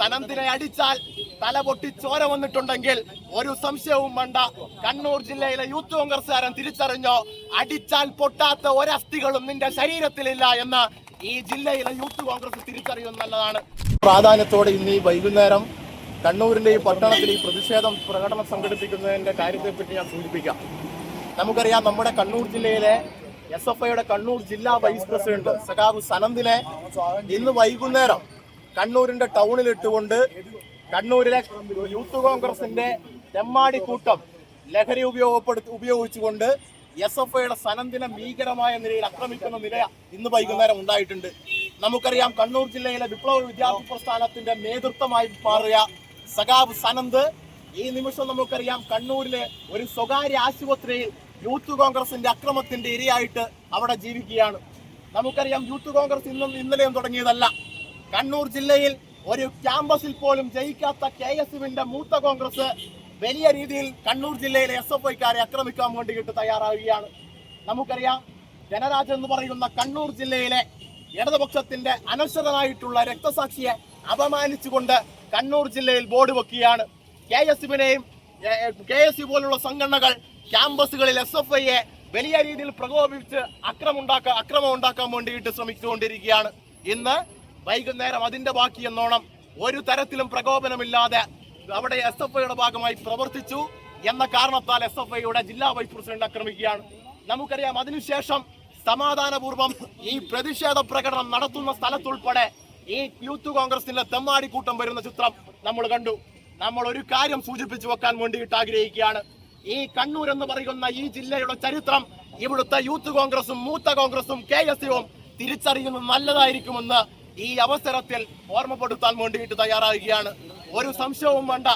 സനന്തിനെ അടിച്ചാൽ തല പൊട്ടി ചോര വന്നിട്ടുണ്ടെങ്കിൽ ഒരു സംശയവും വേണ്ട. കണ്ണൂർ ജില്ലയിലെ യൂത്ത് കോൺഗ്രസ്സുകാരൻ തിരിച്ചറിഞ്ഞോ? അടിച്ചാൽ പൊട്ടാത്ത ഒരസ്ഥികളും നിന്റെ ശരീരത്തിലില്ല എന്ന് ഈ ജില്ലയിലെ യൂത്ത് കോൺഗ്രസ് തിരിച്ചറിയുന്നതാണ് പ്രാധാന്യത്തോടെ ഇന്ന് ഈ വൈകുന്നേരം കണ്ണൂരിന്റെ ഈ പട്ടണത്തിൽ ഈ പ്രതിഷേധം പ്രകടനം സംഘടിപ്പിക്കുന്നതിന്റെ കാര്യത്തെപ്പറ്റി ഞാൻ സൂചിപ്പിക്കാം. നമുക്കറിയാം നമ്മുടെ കണ്ണൂർ ജില്ലയിലെ എസ് എഫ് ഐയുടെ കണ്ണൂർ ജില്ലാ വൈസ് പ്രസിഡന്റ് സഖാബ് സനന്ദിനെ ഇന്ന് വൈകുന്നേരം കണ്ണൂരിന്റെ ടൗണിൽ ഇട്ടുകൊണ്ട് കണ്ണൂരിലെ യൂത്ത് കോൺഗ്രസിന്റെ തെമ്മാടി കൂട്ടം ലഹരി ഉപയോഗപ്പെടുത്തി ഉപയോഗിച്ചുകൊണ്ട് എസ് എഫ് ഐയുടെ സനന്ദിനെ ഭീകരമായ നിലയിൽ ആക്രമിക്കുന്ന നില ഇന്ന് വൈകുന്നേരം ഉണ്ടായിട്ടുണ്ട്. നമുക്കറിയാം കണ്ണൂർ ജില്ലയിലെ വിപ്ലവ വിദ്യാർത്ഥി പ്രസ്ഥാനത്തിന്റെ നേതൃത്വമായി മാറിയ സഖാബ് സനന്ദ് ഈ നിമിഷം നമുക്കറിയാം കണ്ണൂരിലെ ഒരു സ്വകാര്യ ആശുപത്രിയിൽ യൂത്ത് കോൺഗ്രസിന്റെ അക്രമത്തിന്റെ ഇരയായിട്ട് അവിടെ ജീവിക്കുകയാണ്. നമുക്കറിയാം യൂത്ത് കോൺഗ്രസ് ഇന്നും ഇന്നലെയും തുടങ്ങിയതല്ല. കണ്ണൂർ ജില്ലയിൽ ഒരു ക്യാമ്പസിൽ പോലും ജയിക്കാത്ത കെ എസ് യുവിന്റെ മൂത്ത കോൺഗ്രസ് വലിയ രീതിയിൽ കണ്ണൂർ ജില്ലയിലെ എസ് എഫ് ഐക്കാരെ ആക്രമിക്കാൻ വേണ്ടിയിട്ട് തയ്യാറാവുകയാണ്. നമുക്കറിയാം ജനരാജൻ എന്ന് പറയുന്ന കണ്ണൂർ ജില്ലയിലെ ഇടതുപക്ഷത്തിന്റെ അനശ്വരനായിട്ടുള്ള രക്തസാക്ഷിയെ അപമാനിച്ചുകൊണ്ട് കണ്ണൂർ ജില്ലയിൽ ബോർഡ് വെക്കുകയാണ്. കെ എസ് യുവിനെയും കെ എസ് യു പോലുള്ള സംഘടനകൾ ക്യാമ്പസുകളിൽ എസ് എഫ് ഐയെ വലിയ രീതിയിൽ പ്രകോപിപ്പിച്ച് അക്രമം ഉണ്ടാക്കാൻ അക്രമം ഉണ്ടാക്കാൻ വേണ്ടിയിട്ട് ശ്രമിച്ചുകൊണ്ടിരിക്കുകയാണ്. ഇന്ന് വൈകുന്നേരം അതിന്റെ ബാക്കി എന്നോണം ഒരു തരത്തിലും പ്രകോപനമില്ലാതെ അവിടെ എസ് എഫ് ഐയുടെ ഭാഗമായി പ്രവർത്തിച്ചു എന്ന കാരണത്താൽ എസ് എഫ് ഐയുടെ ജില്ലാ വൈസ് പ്രസിഡന്റ് ആക്രമിക്കുകയാണ്. നമുക്കറിയാം അതിനുശേഷം സമാധാനപൂർവം ഈ പ്രതിഷേധ പ്രകടനം നടത്തുന്ന സ്ഥലത്തുൾപ്പെടെ ഈ യൂത്ത് കോൺഗ്രസിന്റെ തെമ്മാടിക്കൂട്ടം വരുന്ന ചിത്രം നമ്മൾ കണ്ടു. നമ്മൾ ഒരു കാര്യം സൂചിപ്പിച്ചു വെക്കാൻ വേണ്ടിയിട്ട് ആഗ്രഹിക്കുകയാണ്. ഈ കണ്ണൂർ എന്ന് പറയുന്ന ഈ ജില്ലയുടെ ചരിത്രം ഇവിടുത്തെ യൂത്ത് കോൺഗ്രസും മൂത്ത കോൺഗ്രസും കെ എസ് യുവും തിരിച്ചറിയുന്നത് നല്ലതായിരിക്കുമെന്ന് ഈ അവസരത്തിൽ ഓർമ്മപ്പെടുത്താൻ വേണ്ടിയിട്ട് തയ്യാറാകുകയാണ് ഒരു സംശയവും വേണ്ട.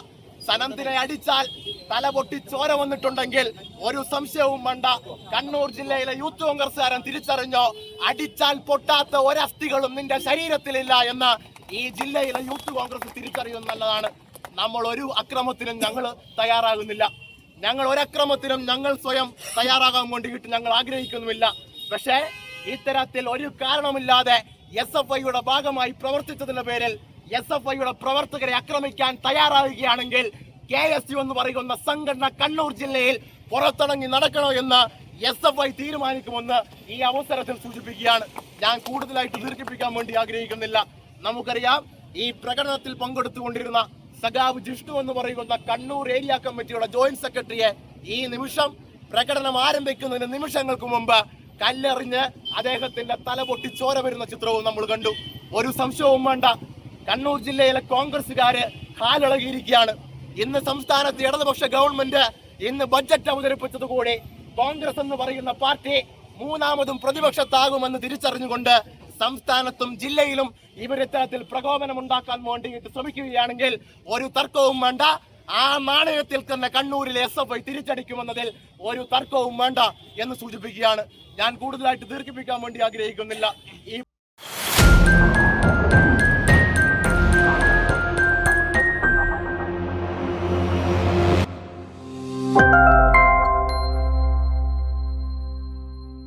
സനന്തിനെ അടിച്ചാൽ തല പൊട്ടി ചോര വന്നിട്ടുണ്ടെങ്കിൽ ഒരു സംശയവും വേണ്ട. കണ്ണൂർ ജില്ലയിലെ യൂത്ത് കോൺഗ്രസ്സുകാരൻ തിരിച്ചറിഞ്ഞോ? അടിച്ചാൽ പൊട്ടാത്ത ഒരസ്ഥികളും നിന്റെ ശരീരത്തിലില്ല എന്ന് ഈ ജില്ലയിലെ യൂത്ത് കോൺഗ്രസ് തിരിച്ചറിയുന്നതാണ് നമ്മൾ ഒരു അക്രമത്തിനും ഞങ്ങൾ തയ്യാറാകുന്നില്ല. ഞങ്ങൾ ഒരക്രമത്തിനും ഞങ്ങൾ സ്വയം തയ്യാറാകാൻ വേണ്ടിയിട്ട് ഞങ്ങൾ ആഗ്രഹിക്കുന്നുമില്ല. പക്ഷേ ഇത്തരത്തിൽ ഒരു കാരണമില്ലാതെ എസ് എഫ് ഐയുടെ ഭാഗമായി പ്രവർത്തിച്ചതിന്റെ പേരിൽ എസ് എഫ് ഐയുടെ പ്രവർത്തകരെ ആക്രമിക്കാൻ തയ്യാറാവുകയാണെങ്കിൽ കെ എസ് യു എന്ന് പറയുന്ന സംഘടന കണ്ണൂർ ജില്ലയിൽ പുറത്തിറങ്ങി നടക്കണോ എന്ന് എസ് എഫ് ഐ തീരുമാനിക്കുമെന്ന് ഈ അവസരത്തിൽ സൂചിപ്പിക്കുകയാണ്. ഞാൻ കൂടുതലായിട്ട് ദീർഘിപ്പിക്കാൻ വേണ്ടി ആഗ്രഹിക്കുന്നില്ല. നമുക്കറിയാം ഈ പ്രകടനത്തിൽ പങ്കെടുത്തുകൊണ്ടിരുന്ന സഖാവ് ജിഷ്ണു എന്ന് പറയുന്ന കണ്ണൂർ ഏരിയ കമ്മിറ്റിയുടെ ജോയിന്റ് സെക്രട്ടറിയെ ഈ നിമിഷം പ്രകടനം ആരംഭിക്കുന്നതിന് നിമിഷങ്ങൾക്ക് മുമ്പ് കല്ലെറിഞ്ഞ് അദ്ദേഹത്തിന്റെ തല പൊട്ടി ചോര വരുന്ന ചിത്രവും നമ്മൾ കണ്ടു. ഒരു സംശയവും വേണ്ട. കണ്ണൂർ ജില്ലയിലെ കോൺഗ്രസുകാര് കാലിളകിയിരിക്കുകയാണ്. ഇന്ന് സംസ്ഥാനത്ത് ഇടതുപക്ഷ ഗവൺമെന്റ് ഇന്ന് ബഡ്ജറ്റ് അവതരിപ്പിച്ചതുകൂടി കോൺഗ്രസ് എന്ന് പറയുന്ന പാർട്ടി മൂന്നാമതും പ്രതിപക്ഷത്താകുമെന്ന് തിരിച്ചറിഞ്ഞുകൊണ്ട് സംസ്ഥാനത്തും ജില്ലയിലും ഇവരിത്തരത്തിൽ പ്രകോപനം ഉണ്ടാക്കാൻ വേണ്ടിയിട്ട് ശ്രമിക്കുകയാണെങ്കിൽ ഒരു തർക്കവും വേണ്ട. ആ നാണയത്തിൽ തന്നെ കണ്ണൂരിലെ എസ് എഫ് ഐ തിരിച്ചടിക്കുമെന്നതിൽ ഒരു തർക്കവും വേണ്ട എന്ന് സൂചിപ്പിക്കുകയാണ്. ഞാൻ കൂടുതലായിട്ട് ദീർഘിപ്പിക്കാൻ വേണ്ടി ആഗ്രഹിക്കുന്നില്ല. ഈ